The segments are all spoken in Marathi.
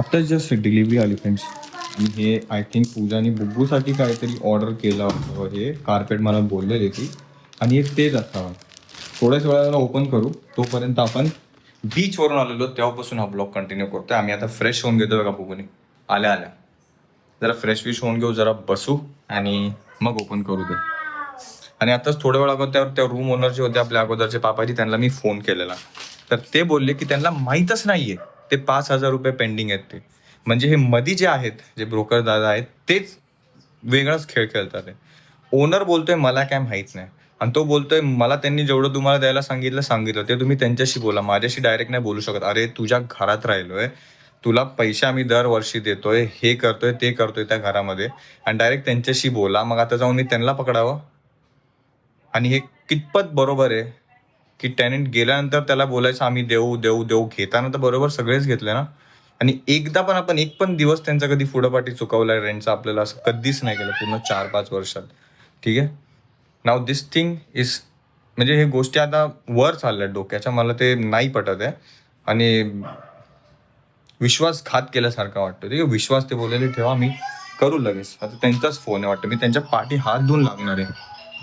आत्ताच जस्ट डिलिव्हरी आली फ्रेंड्स आणि हे आय थिंक पूजाने बुब्बूसाठी काहीतरी ऑर्डर केलं होतं हे. कार्पेट मला बोललेले ती. आणि एक तेच असावं थोड्याच वेळाला ओपन करू. तोपर्यंत आपण बीचवरून आलेलो. तेव्हापासून हा ब्लॉग कंटिन्यू करतोय. आम्ही आता फ्रेश होऊन घेतो बघा बुबूनी. आल्या आल्या. जरा फ्रेश विश होऊन घेऊ जरा बसू आणि मग ओपन करू दे आणि आताच थोड्या वेळा अगोदर त्या रूम ओनर जे होते आपल्या अगोदरचे पापाजी त्यांना मी फोन केलेला. तर ते बोलले की त्यांना माहीतच नाहीये. ते पाच हजार रुपये पेंडिंग आहेत ते. म्हणजे हे मधी जे आहेत जे ब्रोकर दादा आहेत तेच वेगळाच खेळ खेळतात ओनर बोलतोय मला काय माहीत नाही. आणि तो बोलतोय मला त्यांनी जेवढं तुम्हाला द्यायला सांगितलं सांगितलं. ते तुम्ही त्यांच्याशी बोला. माझ्याशी डायरेक्ट नाही बोलू शकत. अरे तुझ्या घरात राहिलोय. तुला पैसे आम्ही दरवर्षी देतोय. हे करतोय ते करतोय त्या घरामध्ये. आणि डायरेक्ट त्यांच्याशी बोला. मग आता जाऊन मी त्यांना पकडावं. आणि हे कितपत बरोबर आहे की टेनेंट गेल्यानंतर त्याला बोलायचं आम्ही देऊ देऊ देऊ. घेताना तर बरोबर सगळेच घेतले ना? आणि एकदा पण आपण एक पण दिवस त्यांचा कधी पुढंपाठी आहे रेंटचा आपल्याला असं कधीच नाही केलं पूर्ण चार पाच वर्षात. ठीक आहे? नाव दिस थिंग इज म्हणजे हे गोष्टी आता वर चालल्या डोक्याच्या मला ते नाही पटत आहे. आणि विश्वासघात केल्यासारखा वाटतो. ठीक आहे? विश्वास ते बोललेले ठेवा मी करू लगेच. आता त्यांचाच फोन आहे वाटतं. मी त्यांच्या पाठी हात धुवून लागणार आहे.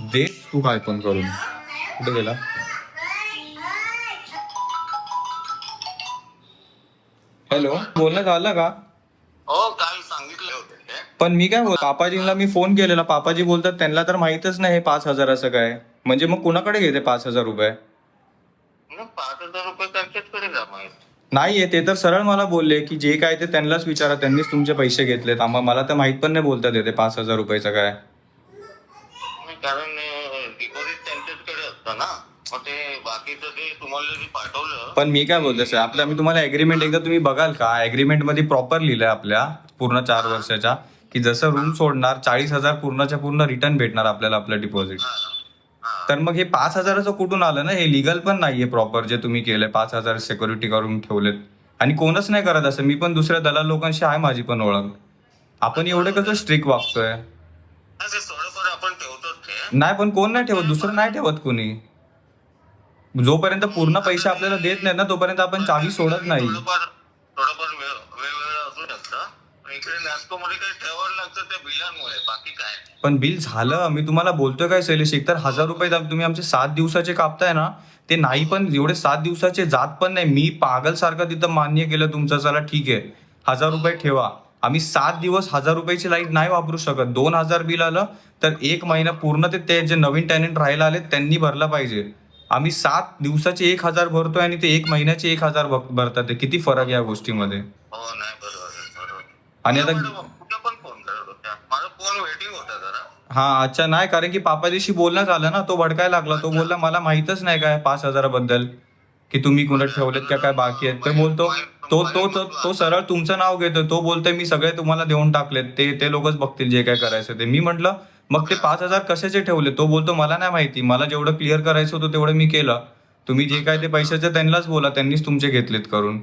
दे तू काय पण करून. कुठे गेला? हॅलो बोलणं झालं का? हो काल सांगितले होते पण मी काय बोल पापाजींना मी फोन केलेला पापाजी बोलतात त्यांना तर माहीतच नाही हे पाच हजार असं काय. म्हणजे मग कुणाकडे घेते पाच हजार रुपये? मग पाच हजार रुपये त्यांच्याचकडे जमा आहेत नाहीये ते तर सरळ मला बोलले की जे काय ते त्यांनाच विचारा त्यांनीच तुमचे पैसे घेतलेत. आम्हा मला तर माहीत पण नाही बोलतात येते पाच हजार रुपयाचं काय. नाही, कारण पण मी काय बोलतो सर आपलं मी तुम्हाला ऍग्रीमेंट एकदा तुम्ही बघाल का? ऍग्रीमेंटमध्ये प्रॉपर लिहिलंय आपल्या पूर्ण चार वर्षाच्या की जसं रूम सोडणार चाळीस हजार पूर्णच्या पूर्ण रिटर्न भेटणार आपल्याला आपलं डिपॉझिट. तर मग हे पाच हजाराचं कुठून आलं ना? हे लिगल पण नाहीये प्रॉपर जे तुम्ही केलंय. पाच हजार सिक्युरिटी करून ठेवलेत. आणि कोणच नाही करत असं. मी पण दुसऱ्या दलाल लोकांशी आहे माझी पण ओळख. आपण एवढं कसं स्ट्रिक्ट वागतोय? नाही पण कोण नाही ठेवत? दुसरं नाही ठेवत कोणी. जोपर्यंत पूर्ण पैसे आपल्याला देत नाहीत ना तोपर्यंत आपण चावी सोडत नाही. थोडंफार थोडंफार वेळ- वेगवेगळं असू शकतं. पण इकडे नॅस्को मध्ये काही ठेवावं लागतं त्या बिलांमुळे बाकी काय? नाही. पण बिल झालं मी तुम्हाला बोलतोय काय शैलेश? एक तर हजार रुपये तुम्ही आमचे सात दिवसाचे कापताय ना ते नाही पण एवढे सात दिवसाचे जात पण नाही. मी पागल सारखं तिथं मान्य केलं तुमचं चला ठीक आहे. हजार रुपये ठेवा. आम्ही सात दिवस हजार रुपयाची लाइट नाही वापरू शकत. दोन हजार बिल आलं तर एक महिना पूर्ण ते ते जे नवीन टॅलेंट राहायला आले त्यांनी भरला पाहिजे. आम्ही सात दिवसाचे एक हजार भरतोय आणि ते एक महिन्याचे एक हजार भर- भरतात ते. किती फरक या गोष्टीमध्ये? हो नाही बरोबर आहे, बरोबर. आणि आता कुठं कुठं पण फोन करत होत्या माझा फोन वेटिंग होता जरा. हा अच्छा नाही कारण की पापाजीशी बोलणं झालं ना तो भडकायला लागला. तो बोलला मला माहीतच नाही काय पाच हजाराबद्दल की तुम्ही कुणात ठेवलेत का काय बाकी आहेत. ते बोलतो तो तो तो तो सरळ तुमचं नाव घेतो तो बोलतोय मी सगळे तुम्हाला देऊन टाकलेत. ते ते लोकच बघतील जे काय करायचं ते. मी म्हटलं मग ते पाच हजार कशाचे ठेवले? तो बोलतो मला नाही माहिती. मला जेवढं क्लिअर करायचं होतं तेवढं मी केलं. तुम्ही जे काय ते पैशाचे त्यांनाच बोला त्यांनीच तुमचे घेतलेत करून.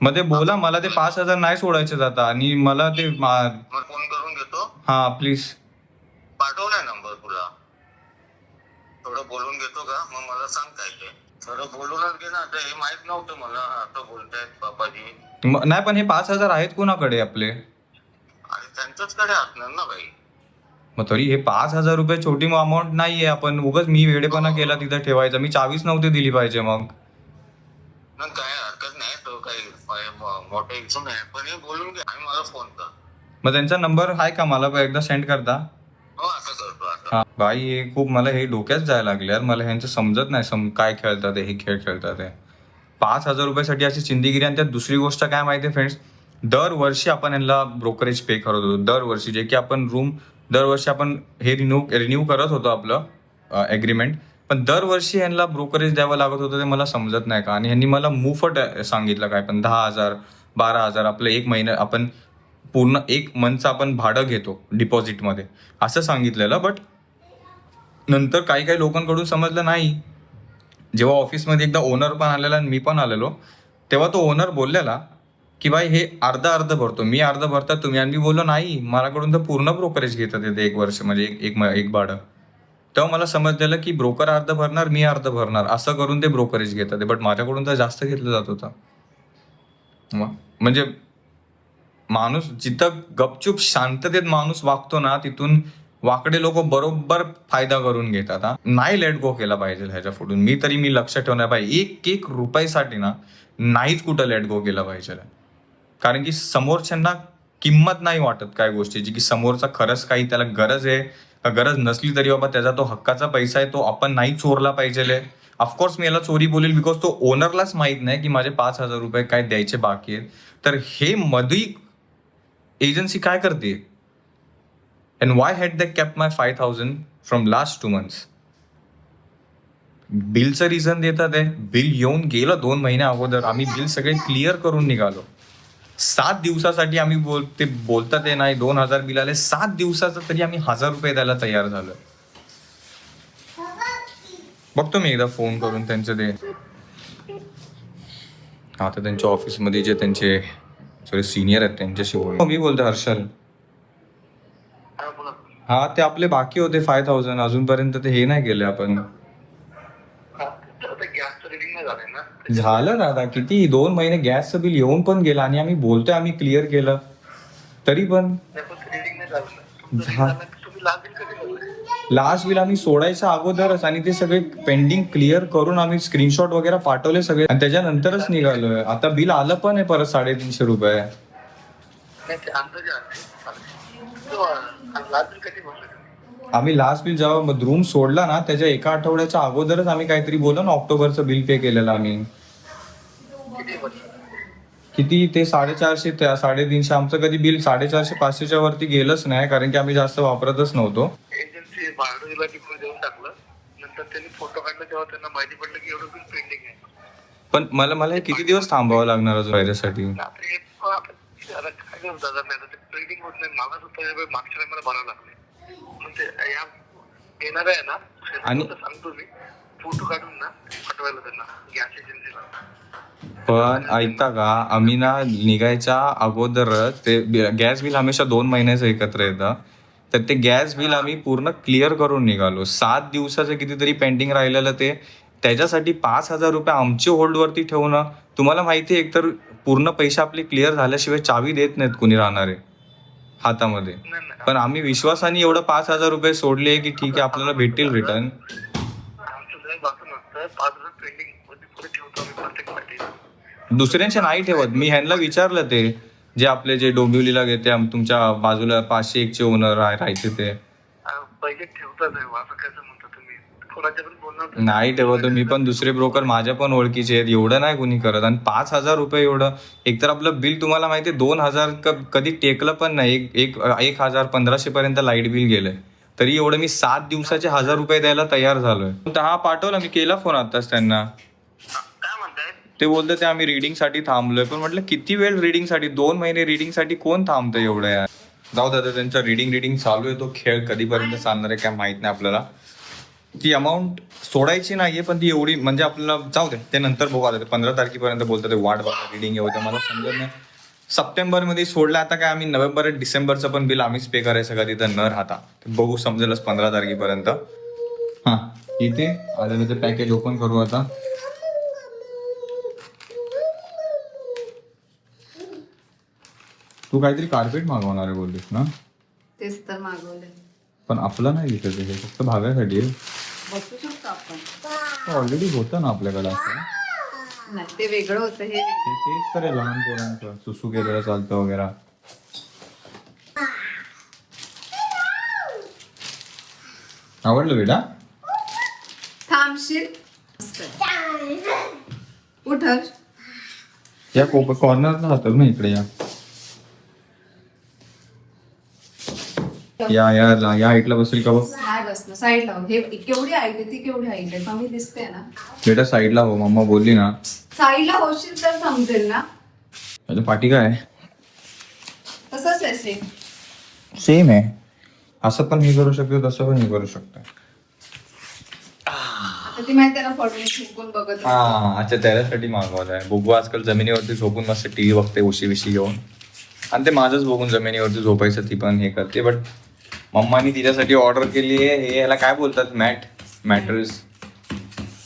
मग ते बोला मला ते पाच हजार नाही सोडायचे आता आणि मला ते फोन करून घेतो. हा प्लीज पाठवलाय नंबर तुला. थोडं बोलून घेतो का? मग मला सांग काय ते. थोडं बोलूनच घे ना. आता हे माहीत नव्हतं मला. आता बोलतायत बापाजी म- नाही पण हे पाच हजार आहेत कुणाकडे आपले? आणि त्यांच्याच कडे असणार ना भाई मग तरी हे पाच हजार रुपये छोटी अमाऊंट नाहीये. आपण उगाच मी वेडेपणा केला तिथं ठेवायचा. मी चावीस नव्हती दिली पाहिजे मग. मग काय हरकत नाही तो काही मोठा नाही. पण हे बोलून घे आणि मला फोन कर. मग त्यांचा नंबर आहे का? मला एकदा सेंड करता. हो असं करतो आता. हा. बाई हे खूप मला हे डोक्यात जायला लागले यार. मला ह्यांचं समजत नाही. सम काय खेळतात हे खेळ खेळतात हे. पाच हजार रुपयासाठी अशी चिंदीगिरी आणि त्यात दुसरी गोष्ट काय माहिती फ्रेंड्स दरवर्षी आपण यांना ब्रोकरेज पे करत होतो. दरवर्षी जे की आपण रूम दरवर्षी आपण हे रिन्यू रिन्यू करत होतो आपलं ॲग्रीमेंट पण दरवर्षी यांना ब्रोकरेज द्यावं लागत होतं ते मला समजत नाही का? आणि ह्यांनी मला मुफट सांगितलं काय पण. दहा हजार बारा हजार आपलं एक महिना आपण पूर्ण एक मंथचं आपण भाडं घेतो डिपॉझिटमध्ये असं सांगितलेलं बट नंतर काही काही लोकांकडून समजलं नाही. जेव्हा ऑफिसमध्ये एकदा ओनर पण आलेला आणि मी पण आलेलो तेव्हा तो ओनर बोललेला की बाई हे अर्ध अर्ध भरतो. मी अर्ध भरतात तुम्ही आणि मी बोललो नाही मलाकडून तर पूर्ण ब्रोकरेज घेतात येते एक वर्ष म्हणजे एक एक म- एक भाडं. तेव्हा मला समजलेलं की ब्रोकर अर्ध भरणार मी अर्ध भरणार असं करून ते ब्रोकरेज घेतात बट माझ्याकडून तर जास्त घेतलं जात होतं. म्हणजे माणूस जिथं गपचूप शांततेत माणूस वागतो ना तिथून वाकडे लोक बरोबर फायदा करून घेतात हा. नाही लेट गो केला पाहिजे ह्याच्या फुटून मी तरी मी लक्ष ठेवणार पाहिजे एक एक रुपयासाठी ना नाहीच कुठं लेट गो केला पाहिजे. कारण की समोरच्यांना किंमत नाही वाटत काय गोष्टीची की समोरचा खरंच काही त्याला गरज आहे गरज नसली तरी बाबा त्याचा तो हक्काचा पैसा आहे तो आपण नाही चोरला पाहिजे ऑफकोर्स मी याला चोरी बोलेल बिकॉज तो ओनरलाच माहीत नाही की माझे पाच हजार रुपये काय द्यायचे बाकी आहेत. तर हे मधी एजन्सी काय करते? And why had the cap my five thousand from last two months बिलचं reason देतात आहे. बिल येऊन गेलं दोन महिन्या अगोदर. आम्ही बिल सगळे क्लिअर करून निघालो. सात दिवसासाठी आम्ही बोल ते बोलतात आहे नाही दोन हजार बिल आले. सात दिवसाचं तरी आम्ही हजार रुपये द्यायला तयार झालो बघतो मी एकदा फोन करून त्यांचं ते. आता त्यांच्या ऑफिसमध्ये जे त्यांचे सॉरी सिनियर आहेत त्यांच्याशी बोल. मी बोलतो हर्षल. हा हा ते आपले बाकी होते फाय थाउजंड अजूनपर्यंत ते हे नाही केले आपण हा, आता गॅसचं रिडिंग नाही झालंय ना झालं दादा किती दोन महिने गॅसचं बिल येऊन पण गेलं आणि आम्ही बोलतोय आम्ही क्लिअर केलं. तरी पण? लास्ट बिल आम्ही सोडायच्या अगोदरच आणि ते सगळे पेंडिंग क्लिअर करून आम्ही स्क्रीनशॉट वगैरे पाठवले सगळे. आणि त्याच्यानंतरच निघालोय. आता बिल आलं पण आहे परत साडेतीनशे रुपये. आम्ही लास्ट बिल जेव्हा रूम सोडला ना त्याच्या एका आठवड्याच्या अगोदरच आम्ही काहीतरी बोललो ना ऑक्टोबरचं बिल पे केलेलं आम्ही. किती? ते साडेचारशे त्या साडेतीनशे आमचं कधी बिल साडेचारशे पाचशेच्या वरती गेलंच नाही कारण की आम्ही जास्त वापरतच नव्हतो. पण मला मला किती दिवस थांबावं लागणार अजून व्हायच्यासाठी आता ते या येणार आहे ना आणि- सांगतो मी. फोटो काढून ना पाठवायला त्यांना गॅस एजन्सीला. पण ऐकता का आम्ही ना निघायच्या अगोदरच ते गॅस बिल हमेशा दोन महिन्याचं एकत्र येतं. तर ते गॅस बिल आम्ही पूर्ण क्लिअर करून निघालो. सात दिवसाचं कितीतरी पेंडिंग राहिलेलं ते. त्याच्यासाठी पाच हजार रुपये आमचे होल्डवरती ठेवणं. तुम्हाला माहिती आहे एकतर पूर्ण पैसे आपले क्लिअर झाल्याशिवाय चावी देत नाहीत कुणी राहणारे. हातामध्ये. नाही नाही पण आम्ही विश्वासाने एवढं पाच हजार रुपये सोडले की ठीक आहे आपल्याला भेटतील रिटर्न आमचं जर बाकी नसतं. पाच हजार पेंडिंगमध्ये पुढे ठेवतो आम्ही प्रत्येक पार्टी दुसऱ्यांचे नाही ठेवत. मी ह्यांना विचारलं ते जे आपले जे डोंबिवलीला घेते आम- तुमच्या बाजूला पाचशे एकचे ओनर राहायचे ते. पहिले ठेवतात आहे असं कसं म्हणता तुम्ही कोणाच्या पण बोलणार नाही ठेवत मी पण दुसरे ब्रोकर माझ्या पण ओळखीचे आहेत. एवढं नाही कुणी करत. आणि पाच हजार रुपये एवढं. एकतर आपलं बिल तुम्हाला माहिती आहे दोन हजार क- कधी टेकलं पण नाही. एक एक एक हजार पंधराशे पर्यंत लाइट बिल गेलंय. तरी एवढं मी सात दिवसाचे हजार रुपये द्यायला तयार झालोय. तर हा पाठवला मी केला फोन आताच त्यांना. काय म्हणताय? ते बोलते ते आम्ही reading साठी थांबलोय. पण म्हटलं किती वेळ reading साठी दोन महिने reading साठी कोण थांबतं एवढं यार? जाऊ दादा त्यांचा रिडिंग रिडिंग चालू आहे. तो खेळ कधीपर्यंत चालणार आहे काय माहीत नाही आपल्याला. ती अमाऊंट सोडायची नाहीये पण ती एवढी म्हणजे आपल्याला जाऊ दे ते नंतर बघू आता पंधरा तारखेपर्यंत बोलतात ते वाट बघा रिडिंग येऊ मला समजत नाही. सप्टेंबरमध्ये सोडलं आता काय आम्ही नोव्हेंबर डिसेंबरचं पण बिल आम्हीच पे करायचं का तिथं न राहता? ते बघू समजेलच पंधरा तारखेपर्यंत. हा इथे आलेलं ते पॅकेज ओपन करू आता. तू काहीतरी कार्पेट मागवणार आहे बोललीस ना? तेच तर मागवलंय. पण आपलं नाही हे फक्त भाव्यासाठी आहे. बसू शकतो आपण. ऑलरेडी होतं ना आपल्याकडे असं. नाही ते वेगळं होतं हे. तेच तर आहे लहान पोरांचं. सुसू केलेलं चालतं वगैरे. आवडलं बेटा? थांबशील? मस्त. आहे. उठ हर्ष. या कोप कॉर्नरला राहतो ना इकडे या. या या ला- या हाईटला बसेल का बघ? नाही बसणं साईड लाव हे केवढी हाईट आहे ती केवढी हाईट आहे? कमी दिसते ना. बेटा साईडला हो मम्मा बोलली ना. साईडला होशील तर समजेल ना. त्याच्या पाठी काय आहे? तसंच आहे सेम सेम आहे. असं पण हे करू शकतो तसं पण हे करू शकतो. आता ती माहिती आहे ना पडून झुकून बघत असते. हा अच्छा त्याच्यासाठी मागवलाय. बघू आजकाल जमिनीवरती झोपून मस्त टीव्ही बघते उशी विशी घेऊन आणि ते माझंच बघून जमिनीवरती झोपायचं ती पण हे करते बट मम्मानी तिच्यासाठी ऑर्डर केली आहे. हे याला काय बोलतात? Mat mattress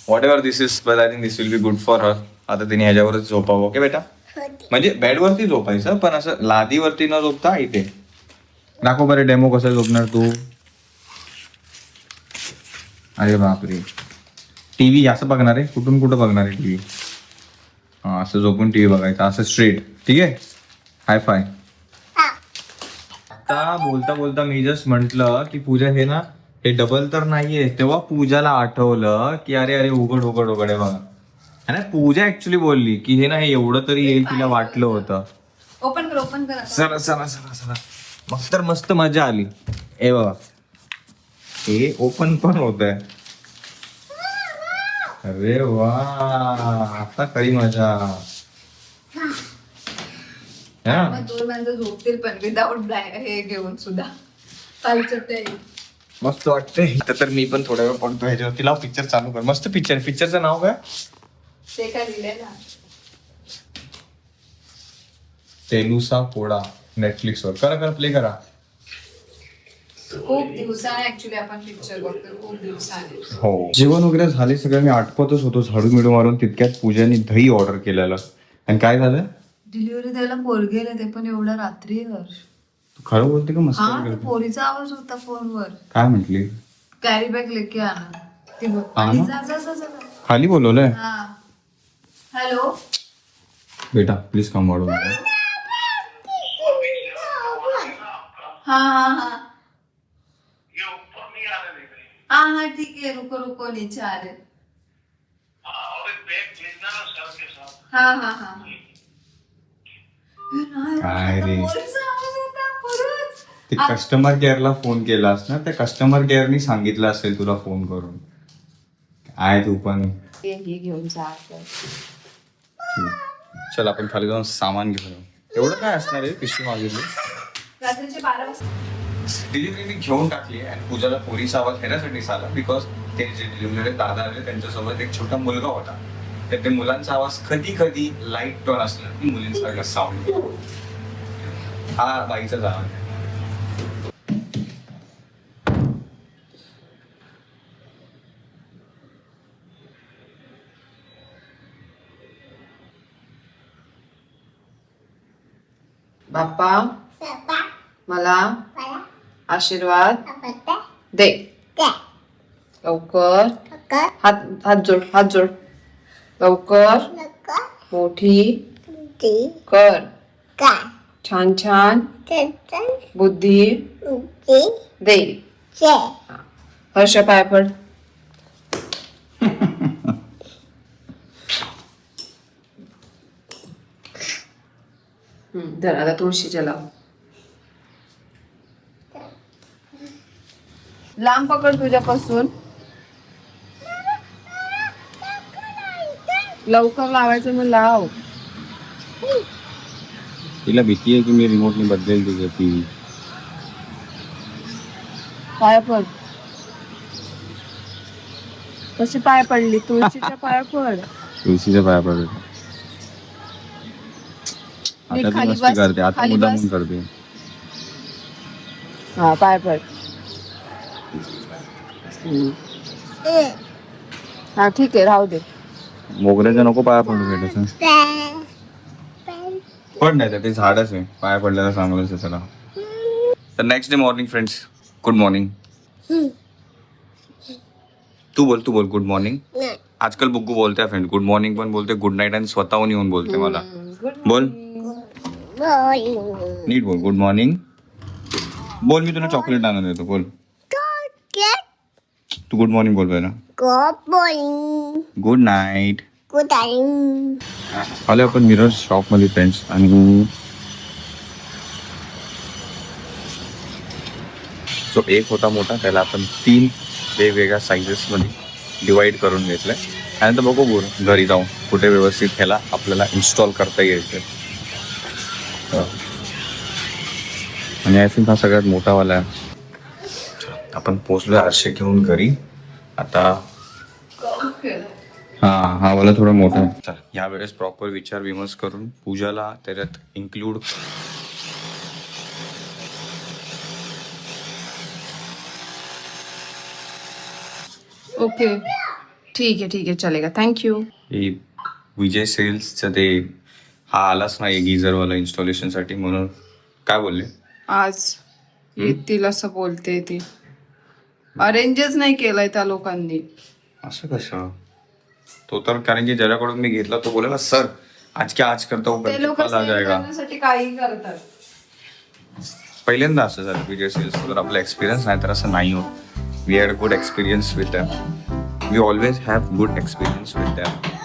whatever this is but I think this will be good for her आता तिने ह्याच्यावरच झोपावं. ओके बेटा? म्हणजे बेडवरती झोपायचं पण असं लादीवरती न झोपता इथे. दाखव बरं डेमो कसं झोपणार तू? अरे बापरे. टीव्ही असं बघणार आहे? कुठून कुठं बघणार आहे टीव्ही हा असं झोपून टीव्ही बघायचा. असं स्ट्रेट ठीक आहे? हाय फाय आता बोलता बोलता मी जस्ट म्हंटल की पूजा हे ना हे डबल तर नाहीये. तेव्हा पूजाला आठवलं की अरे अरे उघड उघड उघड आहे बघा. आणि पूजा ऍक्च्युली बोलली की हे ना हे एवढं तरी येईल तिला वाटलं होतं. ओपन कर ओपन कर आता. चला चला चला चला मग तर मस्त मजा आली. ए बघा हे ओपन पण होत आहे. अरे वा आता खरी मजा. मग दोन माणसं झोपतील पण विदाऊट हे घेऊन सुद्धा. कालचं ते मस्त वाटतंय. आता तर मी पण थोड्या वेळ पडतो ह्याच्यावरती लाव पिक्चर चालू कर. मस्त पिक्चर पिक्चरचं नाव काय? ते काय लिहिलंय ना. तेलुसा पोडा नेटफ्लिक्सवर करा करा प्ले करा. खूप दिवसाने ऍक्च्युली आपण पिक्चर बघतो खूप दिवसाने. हो. जेवण वगैरे झाले सगळं. मी आटपतच होतो. झाडू मिडू मारून तितक्यात पूजाने दही ऑर्डर केलेलं. आणि काय झालं? डिलिव्हरी द्यायला पोरगेले ते पण एवढ्या रात्रीवर. तू खरं बोलते का मस्त हा पोरीचा आवाज होता फोनवर. काय म्हटली? कॅरी बॅग लेके आना ती बोल हा आणि ना? जा जा जा जा. खाली बोलवलंय? हा. हॅलो बेटा प्लीज कम वाढू नका हा हा हा. हाँ हाँ ठीक है रुको रुको नीचे आ रहे हाँ हाँ हाँ. काय रे. ते कस्टमर केअरला फोन केलास ना त्या कस्टमर केअरनी सांगितलं असेल तुला फोन करून काय तू पण हे घेऊन जा. चल आपण खाली जाऊन सामान घेऊन येऊ. एवढं काय असणार आहे पिशवी मागितली रात्रीचे बारा वाजता डिलिव्हरी मी घेऊन टाकली आहे आणि पूजाला पोरीचा आवाज ह्याच्यासाठी झाला बिकॉज ते जे डिलिव्हरी दादा आले त्यांच्यासोबत एक छोटा मुलगा होता तर ते मुलांचा आवाज कधी कधी लाइट टोन असला की मुलींसारखा साऊंड हा बाईचाच आवाज आहे बाप्पा मला आशीर्वाद दे. लवकर. हात हात जोड हात जोड. लवकर मोठी कर. छान छान. बुद्धी दे. हर्ष पाय पड. हम्म, धर आता तुळशीच्या लाव लांब पकड तुझ्यापासून. लवकर लावायचं मग लाव तिला भीती आहे की मी रिमोटनी बदलेल तुझं टी पाय पड. कशी पाय पडली? तुळशीच्या पाय पड. तुळशीच्या पाया पडत नीट आता ती खाली मस्ती बस, करते आता खाली मुद्दाम बस. करते. हा पाय पड. हम्म. हा ठीक आहे राहू दे. मोगऱ्याच्या नको पाया पडू भेटायचं पण नाही तर ते झाडच आहे. पाया पडल्याला चांगलंच आहे त्याला. तर next day morning friends good morning तू बोल तू बोल गुड मॉर्निंग आजकाल बुग्गू बोलते फ्रेंड गुड मॉर्निंग पण बोलते गुड नाईट आणि स्वतःहून येऊन बोलते मला. बोल. नीट बोल गुड मॉर्निंग बोल मी तुला चॉकलेट आणून देतो बोल. तू गुड मॉर्निंग बोल पहिला. गुड नाईट आले आपण मिरर शॉपमध्ये फ्रेंड्स आणि जो एक होता मोठा त्याला आपण तीन वेगवेगळ्या साईजेस मध्ये डिवाइड करून घेतलंय. त्यानंतर बघू बोर घरी जाऊन कुठे व्यवस्थित ह्याला आपल्याला इन्स्टॉल करता येईल. ते. आणि आय थिंक हा सगळ्यात मोठावाला आहे. आपण पोचलो आरशे घेऊन घरी. आता हा हा वाला थोडा मोठा. आहे चल या वेळेस प्रॉपर विचार विमर्श करून पूजाला त्याच्यात इन्क्लूड ओके ठीक आहे ठीक आहे. चलेगा थँक्यू विजय सेल्सचं ते हा आलाच नाही गिझरवाला इन्स्टॉलेशनसाठी म्हणून. काय बोलले? आज येतील असं बोलते ती. अरेंजच नाही केलंय त्या लोकांनी. असं कसं? तो तर कारण की ज्याच्याकडून मी घेतला तो बोलेला सर आज क्या आज करता हूँ ते करके लोक कल आ जाएगा काही करतात. पहिल्यांदा असं झालं विजय सेल्सबद्दल आपला एक्सपिरियन्स नाही तर असं नाही होत. We had good experience with them we always have good experience with them